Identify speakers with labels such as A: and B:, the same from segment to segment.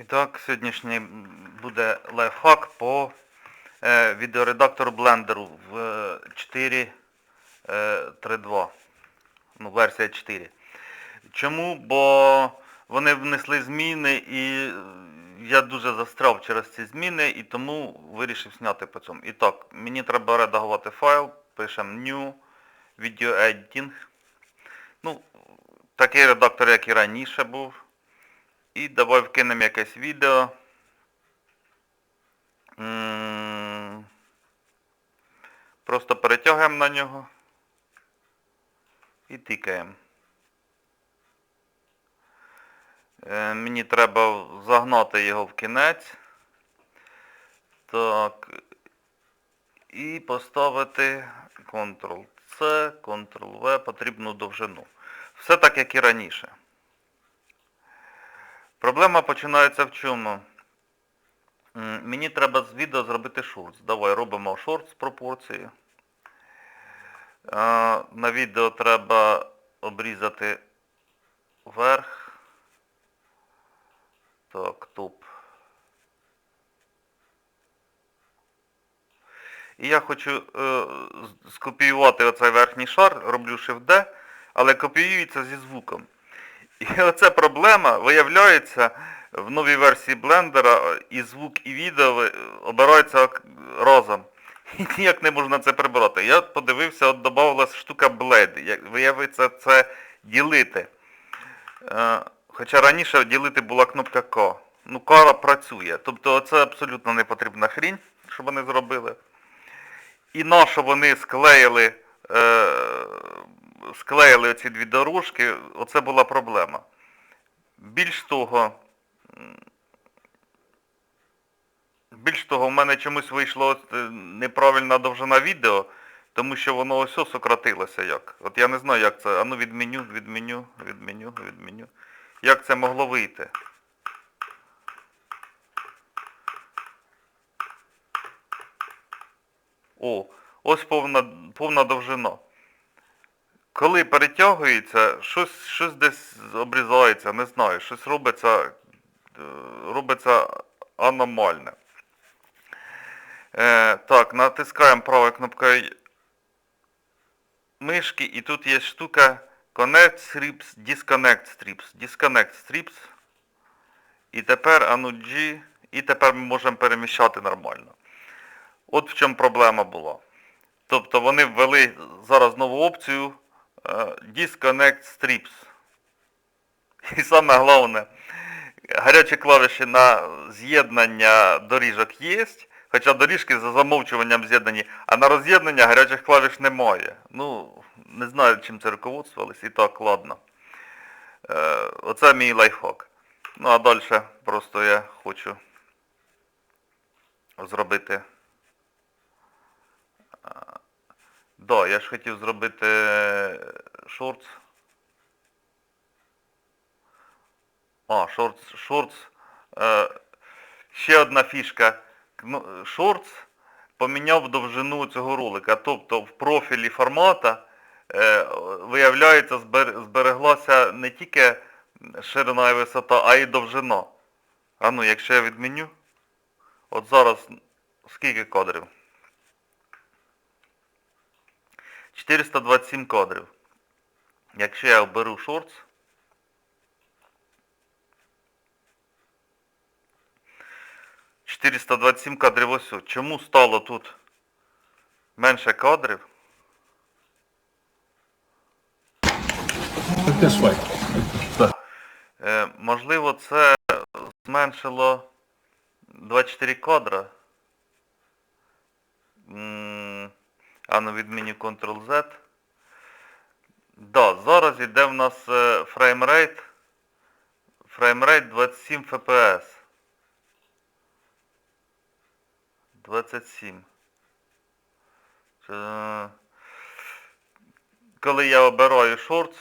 A: І так, сьогоднішній буде лайфхак по е, відеоредактору блендеру в е, 4.3.2. Ну, версія 4. Чому? Бо вони внесли зміни і е, я дуже застряв через ці зміни і тому вирішив зняти по цьому. І так, мені треба редагувати файл, пишемо new video editing. Ну, такий редактор, як і раніше був. І давай вкинемо якесь відео. Просто перетягуємо на нього і тикаємо. Е, Мені треба загнати його в кінець. Так. І поставити Ctrl-C, Ctrl-V потрібну довжину. Все так, як і раніше. Проблема починається в чому? Мені треба з відео зробити шортс. Давай робимо шортс пропорції. На відео треба обрізати верх. Так, топ. І я хочу е, скопіювати оцей верхній шар, роблю Shift-D, але копіюється зі звуком. І оце проблема, виявляється, в новій версії блендера і звук, і відео обираються разом. І ніяк не можна це прибрати. Я подивився, от додавалась штука Blade. Як виявиться, це ділити. Е, Хоча раніше ділити була кнопка К. Ну, К працює. Тобто це абсолютно не потрібна хрінь, що вони зробили. І на що вони склеїли, е, склеїли ці дві дорожки, оце була проблема. Більш того, більш того, в мене чомусь вийшло от, е, неправильна довжина відео, тому що воно ось сократилося як. От я не знаю, як це. Ану відменю, відменю, відменю, відменю. Як це могло вийти? О, ось повна, повна довжина. Коли перетягується, щось, щось десь обрізається, не знаю, щось робиться, е, робиться аномальне. Е, так, натискаємо правою кнопкою мишки, і тут є штука Connect Strips, Disconnect Strips. Disconnect Strips. І тепер ану G, і тепер ми можемо переміщати нормально. От в чому проблема була. Тобто вони ввели зараз нову опцію Disconnect Strips. І саме головне, гарячі клавіші на з'єднання доріжок є, хоча доріжки за замовчуванням з'єднані, а на роз'єднання гарячих клавіш немає. Ну, не знаю, чим це руководствувались, і так, ладно. Е, оце мій лайфхак. Ну а далі просто я хочу зробити. Да, я ж хотів зробити шортс. А, шортс, шортс. Е, ще одна фішка. Ну, Шортс поміняв довжину цього ролика. Тобто в профілі формата е, виявляється збереглася не тільки ширина і висота, а й довжина. А ну, якщо я відміню, от зараз скільки кадрів? 427 кадрів. Якщо я оберу шортс, ...427 кадрів ось. Чому стало тут менше кадрів? Е, можливо, це зменшило 24 кадра. А ну відміню Ctrl-Z. Да, зараз йде в нас е, фреймрейт. Фреймрейт 27 FPS. 27. Е, Коли я обираю Shorts,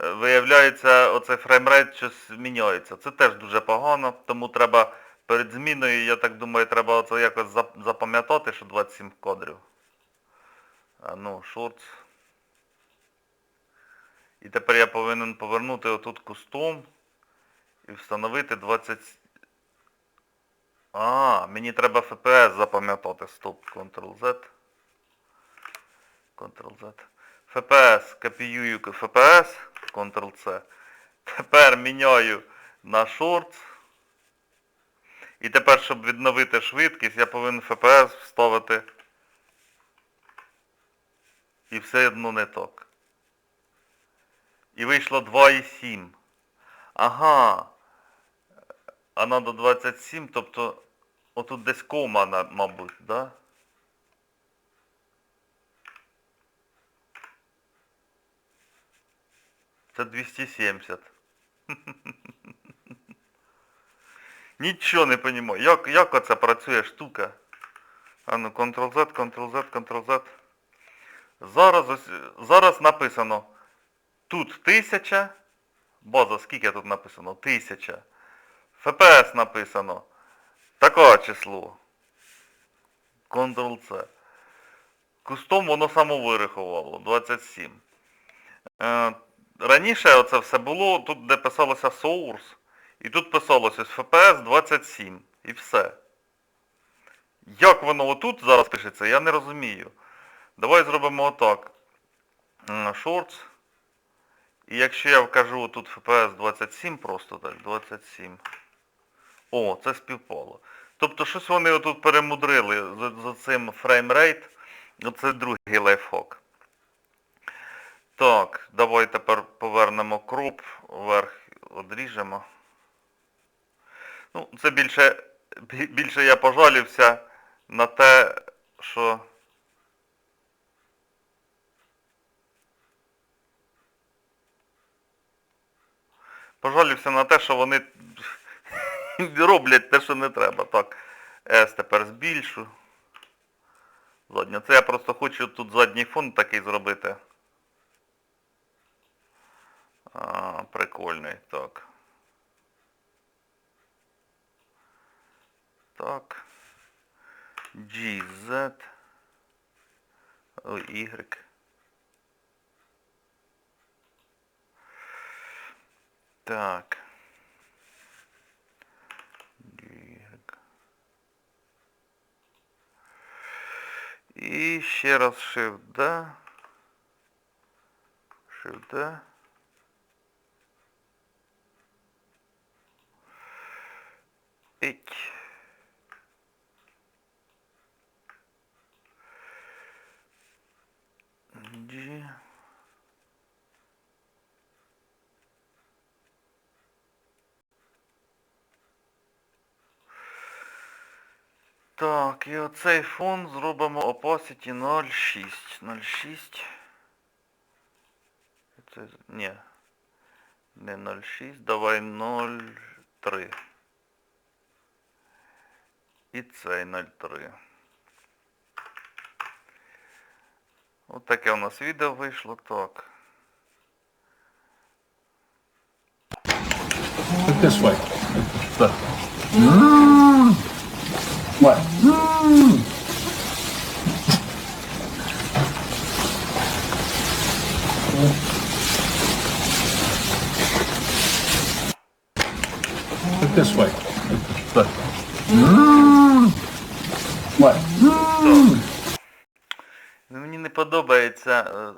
A: е, виявляється, оцей фреймрейт щось міняється. Це теж дуже погано, тому треба перед зміною, я так думаю, треба оце якось запам'ятати, що 27 кадрів. Ну, шортс. І тепер я повинен повернути отут кустом і встановити 20, А, мені треба FPS запам'ятати. Стоп, Ctrl-Z. Ctrl-Z. FPS, копіюю FPS, Ctrl-C. Тепер міняю на Shorts. І тепер, щоб відновити швидкість, я повинен FPS вставити. І все одно не так. І вийшло 2,7. Ага. А надо 27, тобто отут десь кома, мабуть, да? Це 270. Нічого не розумію. Як, як оце працює штука? А ну, Ctrl-Z, Ctrl-Z, Ctrl-Z. Зараз, зараз написано. Тут 1000. База, скільки тут написано? 1000. FPS написано. Таке число. Ctrl-C. Кустом воно само вирахувало. 27. Е, раніше оце все було, тут де писалося Source. І тут писалося FPS 27. І все. Як воно отут зараз пишеться, я не розумію. Давай зробимо отак. Shorts. І якщо я вкажу тут FPS 27 просто так, 27. О, це співпало. Тобто щось вони отут перемудрили з, з цим фреймрейт. Оце другий лайфхак. Так, давай тепер повернемо кроп, вверх одріжемо. Ну, це більше, більше я пожалівся на те, що... Пожалівся на те, що вони роблять те, що не треба. Так, S тепер збільшу. Задню. Це я просто хочу тут задній фон такий зробити. А, прикольний, так. Так. GZ. Ой, Y. Так. Y. І ще раз Shift D. Shift D. Так, і оцей фон зробимо opacity 0,6. 0,6. Це, ні. Не 0,6, давай 0,3. І цей 0,3. От таке у нас відео вийшло, так.
B: Look this way. Look. This way. Look. What?
A: Ну, Мені не подобається, е, е,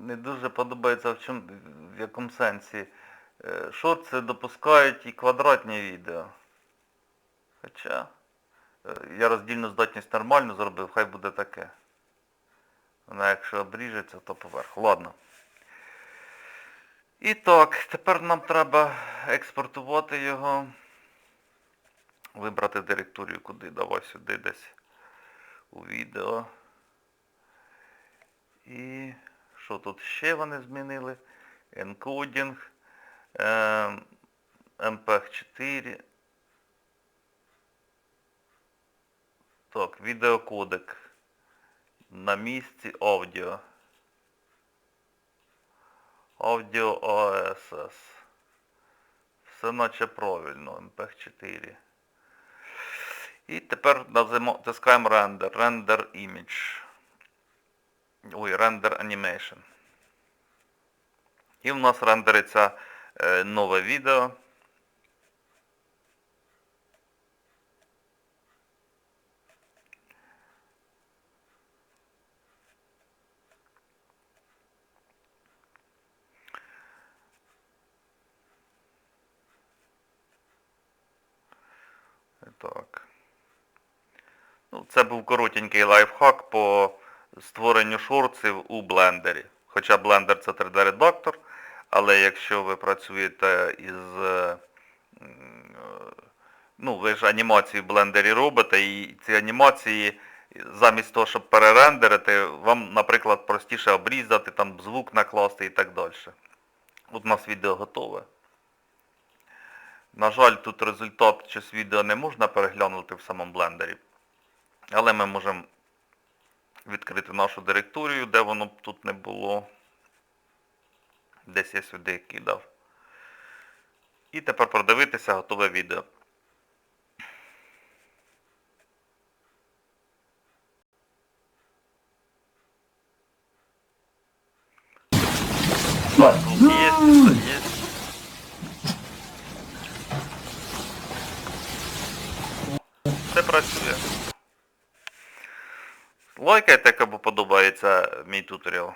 A: не дуже подобається в чому, в якому сенсі. Е, Шорти допускають і квадратні відео. Хоча е, я роздільну здатність нормально зробив, хай буде таке. Вона якщо обріжеться, то поверх. Ладно. І так, тепер нам треба експортувати його. Вибрати директорію куди. Давай сюди десь у відео. І що тут ще вони змінили? Енкодінг, ем, MPEG-4. Так, відеокодек. На місці аудіо. Аудіо ASS. Все наче правильно, MPEG-4. І тепер назимо- тискаємо render, render image. Ой, render animation. І в нас рендериться е, нове відео. Так. Ну, це був коротенький лайфхак по створенню шорців у блендері. Хоча блендер це 3D-редактор, але якщо ви працюєте із. е, Ну, ви ж анімації в блендері робите, і ці анімації, замість того, щоб перерендерити, вам, наприклад, простіше обрізати, там звук накласти і так далі. От у нас відео готове. На жаль, тут результат щось відео не можна переглянути в самому блендері. Але ми можемо відкрити нашу директорію, де воно б тут не було. Десь я сюди кидав. І тепер продивитися готове відео.
B: What?
A: Звук є, все є. Все працює. Лайкайте, кому подобається мій туторіал.